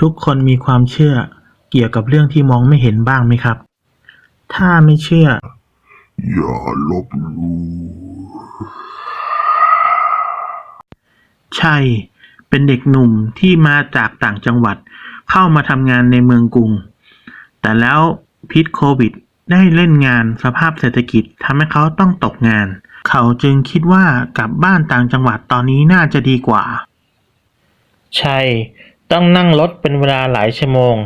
ทุกคนมีความเชื่อเกี่ยวกับเรื่องที่มองไม่เห็นบ้างไหมครับ ถ้าไม่เชื่อ อย่าลบหลู่ใช่ เป็นเด็กหนุ่มที่มาจากต่างจังหวัด เข้ามาทำงานในเมืองกรุง แต่แล้วพิษโควิด ได้เล่นงานสภาพเศรษฐกิจทำให้เขาต้องตกงาน เขาจึงคิดว่ากลับบ้านต่างจังหวัดตอนนี้น่าจะดีกว่า ใช่ ต้องนั่งรถเป็นเวลาหลายชั่วโมง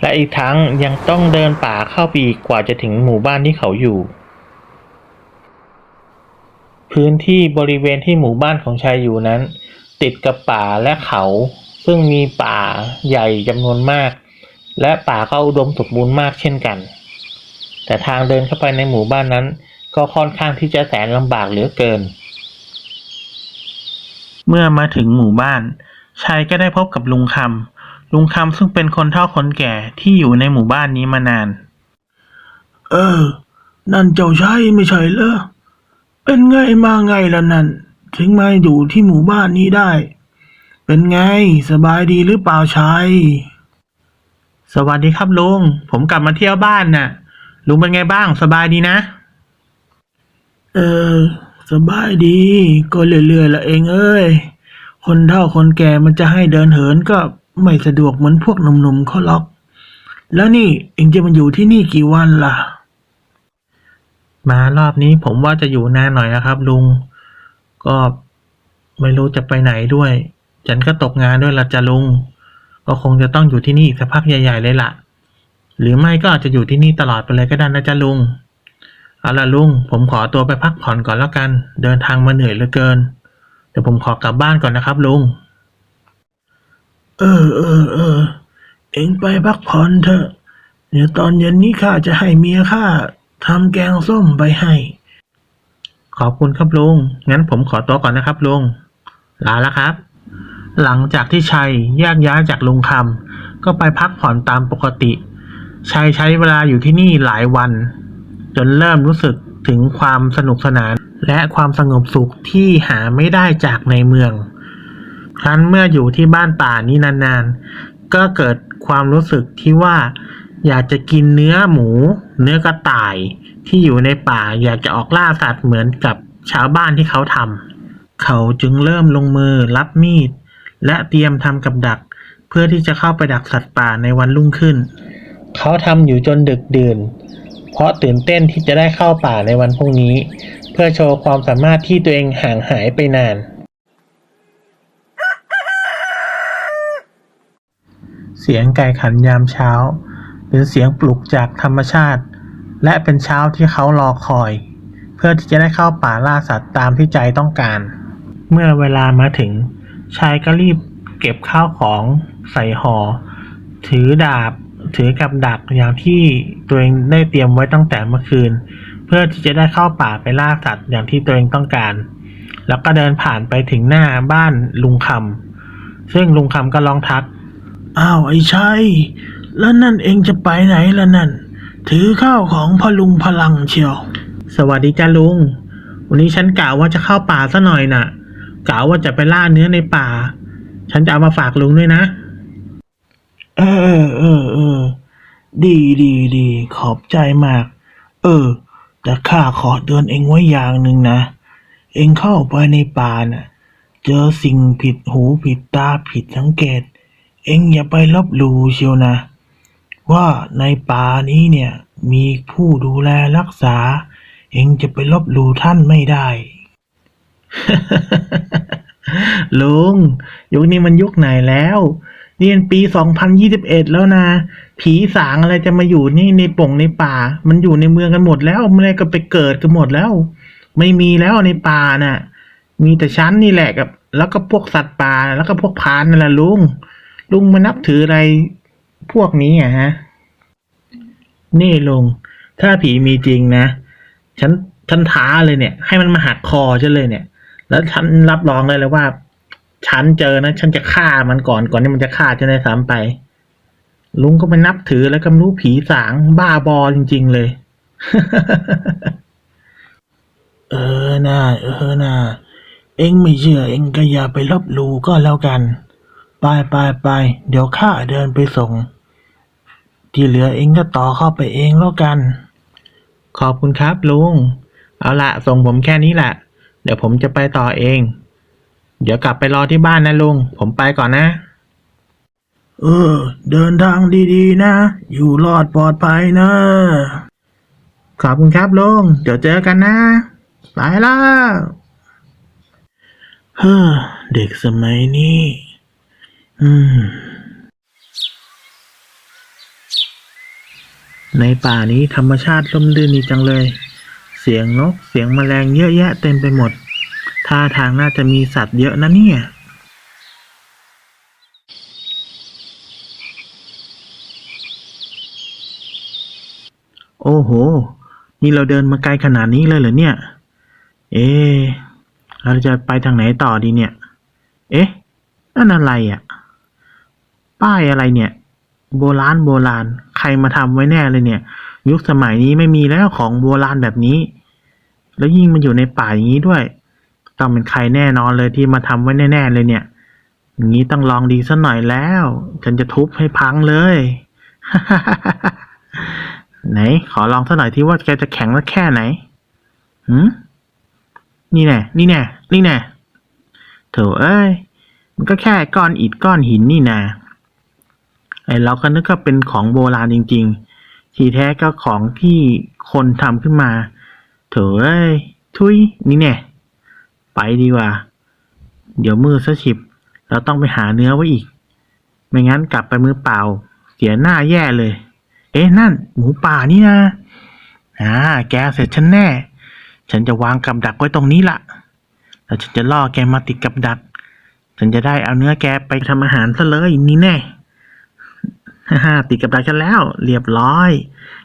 และอีกทั้งยังต้องเดินป่าเข้าไปอีกกว่าจะถึงหมู่บ้านที่เขาอยู่ พื้นที่บริเวณที่หมู่บ้านของชายอยู่นั้น ติดกับป่าและเขา ซึ่งมีป่าใหญ่จำนวนมาก และป่าก็อุดมสมบูรณ์มากเช่นกัน แต่ทางเดินเข้าไปในหมู่บ้านนั้น ก็ค่อนข้างที่จะแสนลำบากเหลือเกิน เมื่อมาถึงหมู่บ้าน ชายก็ได้พบกับลุงคำ ลุงคำซึ่งเป็นคนเฒ่าคนแก่ที่อยู่ในหมู่บ้านนี้มานาน เออ นั่นเจ้าชายไม่ใช่เหรอ เป็นไงมาไงล่ะนั่น ถึงมาอยู่ที่หมู่บ้านนี้ได้ เป็นไงสบายดีหรือเปล่าชายสวัสดีครับลุง ผมกลับมาเที่ยวบ้านน่ะ ลุงเป็นไงบ้างสบายดีนะ เออ สบายดี ก็เรื่อยๆละเองเอ้ย คนเฒ่าคนแก่มันจะให้เดินเหินก็ไม่สะดวกเหมือนพวกหนุ่มๆเขาหรอก แล้วนี่เองจะมาอยู่ที่นี่กี่วันล่ะ มารอบนี้ผมว่าจะอยู่นานหน่อยนะครับ ลุง ก็ไม่รู้จะไปไหนด้วย ฉันก็ตกงานด้วยละจ้ะลุง ก็คงจะต้องอยู่ที่นี่อีกสักพักใหญ่ ๆ เลยล่ะ หรือไม่ก็อาจจะอยู่ที่นี่ตลอดไปเลยก็ได้นะจ๊ะลุง เอาล่ะลุง ผมขอตัวไปพักผ่อนก่อนแล้วกัน เดินทางมาเหนื่อยเหลือเกิน ดี๋ยวผมขอกลับบ้านก่อนนะครับลุง เออเออเออ เองไปพักผ่อนเถอะ เดี๋ยวตอนเย็นนี้ข้าจะให้เมียข้าทำแกงส้มไปให้ ขอบคุณครับลุง งั้นผมขอตัวก่อนนะครับลุง ลาแล้วครับ หลังจากที่ชัยแยกย้ายจากลุงคำก็ไปพักผ่อนตามปกติ ชัยใช้เวลาอยู่ที่นี่หลายวัน จนเริ่มรู้สึกถึงความสนุกสนาน และความสงบสุขที่หาไม่ได้จากในเมือง ครั้นเมื่ออยู่ที่บ้านป่านี้นานๆ ก็เกิดความรู้สึกที่ว่า อยากจะกินเนื้อหมู เนื้อกระต่ายที่อยู่ในป่าอยากจะออกล่าสัตว์เหมือนกับชาวบ้านที่เขาทำเขาจึงเริ่มลงมือรับมีด และเตรียมทำกับดัก เพื่อที่จะเข้าไปดักสัตว์ป่าในวันรุ่งขึ้น เขาทำอยู่จนดึกดื่น เพราะตื่นเต้นที่จะได้เข้าป่าในวันพรุ่งนี้ พื่อโชว์ความสามารถที่ตัวเองห่างหายไปนาน เสียงไก่ขันยามเช้า เป็นเสียงปลุกจากธรรมชาติ และเป็นเช้าที่เขารอคอย เพื่อที่จะได้เข้าป่าล่าสัตว์ตามที่ใจต้องการ เมื่อเวลามาถึง ชายก็รีบเก็บข้าวของใส่ห่อถือดาบ ถือกับดักอย่างที่ตัวเองได้เตรียมไว้ตั้งแต่เมื่อคืน เพื่อที่จะได้เข้าป่าไปล่าสัตว์อย่างที่ตัวเองต้องการ แล้วก็เดินผ่านไปถึงหน้าบ้านลุงคำซึ่งลุงคำก็ร้องทัก อ้าวไอ้ชัยแล้วนั่นเองจะไปไหนล่ะนั่น ถือข้าวของพลุงพลังเชียว สวัสดีจ้าลุง วันนี้ฉันกะว่าจะเข้าป่าซะหน่อยน่ะกะว่าจะไปล่าเนื้อในป่า ฉันจะเอามาฝากลุงด้วยนะ เออเออเออดีดีดีขอบใจมาก เออ แต่ข้าขอเตือนเองไว้อย่างหนึ่งนะ เองเข้าไปในป่าน่ะ เจอสิ่งผิดหูผิดตาผิดสังเกต เองอย่าไปลบหลู่เชียวนะ ว่าในป่านี้เนี่ยมีผู้ดูแลรักษา เองจะไปลบหลู่ท่านไม่ได้ลุงยุคนี้มันยุคไหนแล้ว นี่มันปีสองพันยี่สิบเอ็ดแล้วนะ ผีสางอะไรจะมาอยู่นี่ในป่งในป่า มันอยู่ในเมืองกันหมดแล้วมันอะไรก็ไปเกิดกันหมดแล้ว ไม่มีแล้วในป่าน่ะ มีแต่ชั้นนี่แหละกับ แล้วก็พวกสัตว์ป่าแล้วก็พวกพานนั่นแหละลุง ลุงมานับถืออะไรพวกนี้อะฮะ นี่ลุง ถ้าผีมีจริงนะ ฉันฉันท้าเลยเนี่ย ให้มันมาหักคอฉันเลยเนี่ย แล้วฉันรับรองได้เลยว่า ฉันเจอนะฉันจะฆ่ามันก่อนก่อนที่มันจะฆ่าฉันในสามไป ลุงก็ไปนับถือแล้วก็ไม่รู้ผีสางบ้าบอจริง ๆ เลย เออน่าเออน่าเอ็งไม่เชื่อเอ็งก็อย่าไปลบลูก็แล้วกัน ไปไปไปเดี๋ยวข้าเดินไปส่ง ที่เหลือเองก็ต่อเข้าไปเองแล้วกัน ขอบคุณครับลุง เอาละส่งผมแค่นี้แหละ เดี๋ยวผมจะไปต่อเอง เดี๋ยวกลับไปรอที่บ้านนะลุง ผมไปก่อนนะ เออ เดินทางดีๆ นะ อยู่รอดปลอดภัยนะ ขอบคุณครับลุง เดี๋ยวเจอกันนะ ไปแล้วเฮ้อเด็กสมัยนี้ อืม ในป่านี้ธรรมชาติร่มรื่นดีจังเลย เสียงนก เสียงแมลงเยอะแยะเต็มไปหมด ท่าทางน่าจะมีสัตว์เยอะนะเนี่ย โอ้โห นี่เราเดินมาไกลขนาดนี้เลยเหรอเนี่ย เอ๊เราจะไปทางไหนต่อดีเนี่ย เอ๊ะนั่นอะไรอะ ป้ายอะไรเนี่ย โบราณโบราณ ใครมาทำไว้แน่เลยเนี่ย ยุคสมัยนี้ไม่มีแล้วของโบราณแบบนี้ แล้วยิ่งมันอยู่ในป่าอย่างนี้ด้วย ต้องเป็นใครแน่นอนเลยที่มาทำไว้แน่ ๆ เลยเนี่ย อย่างนี้ต้องลองดีสักหน่อยแล้ว ฉันจะทุบให้พังเลย ไหน ขอลองสักหน่อยที่ว่าแกจะแข็งสักแค่ไหนหืมนี่แน่ นี่แน่ นี่แน่โถเอ้ย มันก็แค่ก้อนอิฐก้อนหินนี่นาไอเราก็นึกว่าเป็นของโบราณจริง ๆ ทีแท้ก็ของที่คนทำขึ้นมา เถอะเอ้ย ทุย นี่แน่ ไปดีกว่า เดี๋ยวมือซะฉิบ เราต้องไปหาเนื้อไว้อีก ไม่งั้นกลับไปมือเปล่า เสียหน้าแย่เลย เอ๊ะนั่น หมูป่านี่นะอ่าแกเสร็จฉันแน่ ฉันจะวางกับดักไว้ตรงนี้ละแล้วฉันจะล่อแกมาติดกับดัก ฉันจะได้เอาเนื้อแกไปทำอาหารซะเลยนี่แน่ฮ่าฮ่าติดกับดักฉันแล้ว เรียบร้อย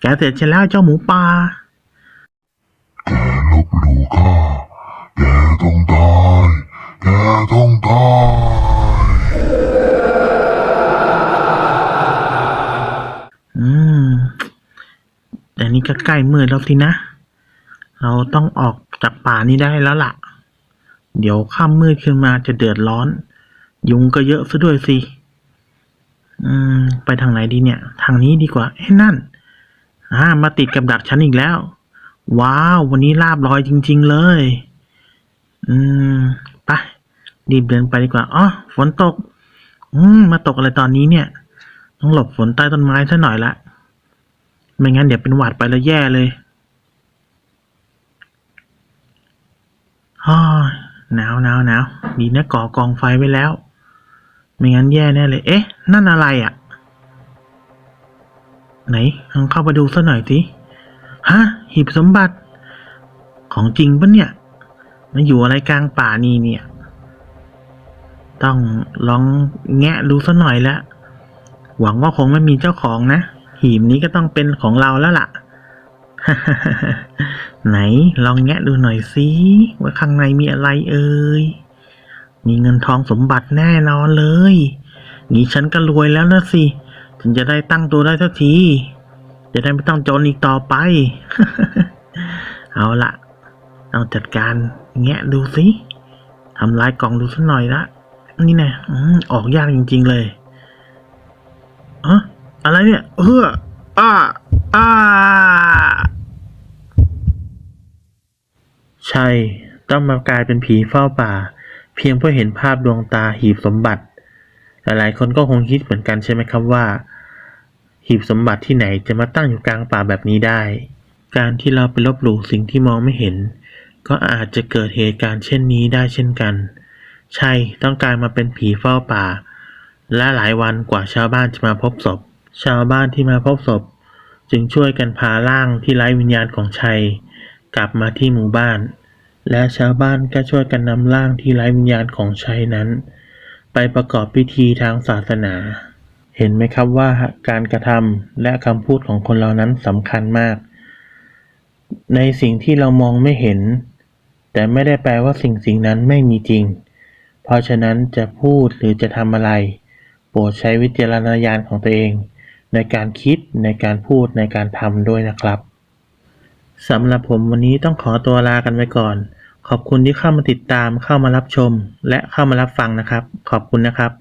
แกเสร็จฉันแล้วเจ้าหมูป่าแกลบหลู่ข้า แกต้องตาย แกต้องตาย อืม แต่นี่ก็ใกล้มืดแล้วสินะ เราต้องออกจากป่านี้ได้แล้วล่ะ เดี๋ยวค่ำมืดขึ้นมาจะเดือดร้อน ยุงก็เยอะซะด้วยสิ อืม ไปทางไหนดีเนี่ย ทางนี้ดีกว่า เอ้นั่น อ่า มาติดกับดักฉันอีกแล้ว ว้าว วันนี้ลาบลอยจริง ๆ เลย อืมไปรีบเดินไปดีกว่าอ๋อฝนตก อืมมาตกอะไรตอนนี้เนี่ย ต้องหลบฝนใต้ต้นไม้ซะหน่อยละไม่งั้นเดี๋ยวเป็นหวัดไปแล้วแย่เลยฮ่าหนาวหนาวหนาวดีนะก่อกองไฟไว้แล้ว ไม่งั้นแย่แน่เลย เอ๊ะ นั่นอะไรอะ่ะ ไหนลองเข้าไปดูซะหน่อยสิ ฮะ หีบสมบัติ ของจริงปะเนี่ย มันอยู่อะไรกลางป่านี่เนี่ย ต้องลองแงะดูซะหน่อยละ หวังว่าคงไม่มีเจ้าของนะ หีบนี้ก็ต้องเป็นของเราแล้วล่ะ ไหนลองแงะดูหน่อยสิว่าข้างในมีอะไรเอ่ย มีเงินทองสมบัติแน่นอนเลยงี้ฉันก็รวยแล้วนะสิถึงจะได้ตั้งตัวได้สักที จะได้ไม่ต้องจนอีกต่อไป เอาละต้องจัดการ แงะดูสิทำลายกล่องดูสักหน่อยละนี่แน่อออกยากจริง ๆเลยอะอะไรเนี่ยเฮ้ออ้าอ้าใช่ต้องมากลายเป็นผีเฝ้าป่า เพียงเพื่อเห็นภาพดวงตาหีบสมบัติ หลายๆคนก็คงคิดเหมือนกันใช่ไหมครับว่า หีบสมบัติที่ไหนจะมาตั้งอยู่กลางป่าแบบนี้ได้ การที่เราไปลบหลู่สิ่งที่มองไม่เห็น ก็อาจจะเกิดเหตุการณ์เช่นนี้ได้เช่นกัน ใช่ต้องกลายมาเป็นผีเฝ้าป่า และหลายวันกว่าชาวบ้านจะมาพบศพ ชาวบ้านที่มาพบศพ จึงช่วยกันพาร่างที่ไร้วิญญาณของชัย กลับมาที่หมู่บ้าน และชาวบ้านก็ช่วยกันนำร่างที่ไร้วิญญาณของชัยนั้น ไปประกอบพิธีทางศาสนา เห็นไหมครับว่าการกระทำและคำพูดของคนเรานั้นสำคัญมาก ในสิ่งที่เรามองไม่เห็น แต่ไม่ได้แปลว่าสิ่งสิ่งนั้นไม่มีจริง เพราะฉะนั้นจะพูดหรือจะทำอะไร โปรดใช้วิจารณญาณของตัวเอง ในการคิดในการพูดในการทำด้วยนะครับสำหรับผมวันนี้ต้องขอตัวลากันไปก่อน ขอบคุณที่เข้ามาติดตามเข้ามารับชม และเข้ามารับฟังนะครับ ขอบคุณนะครับ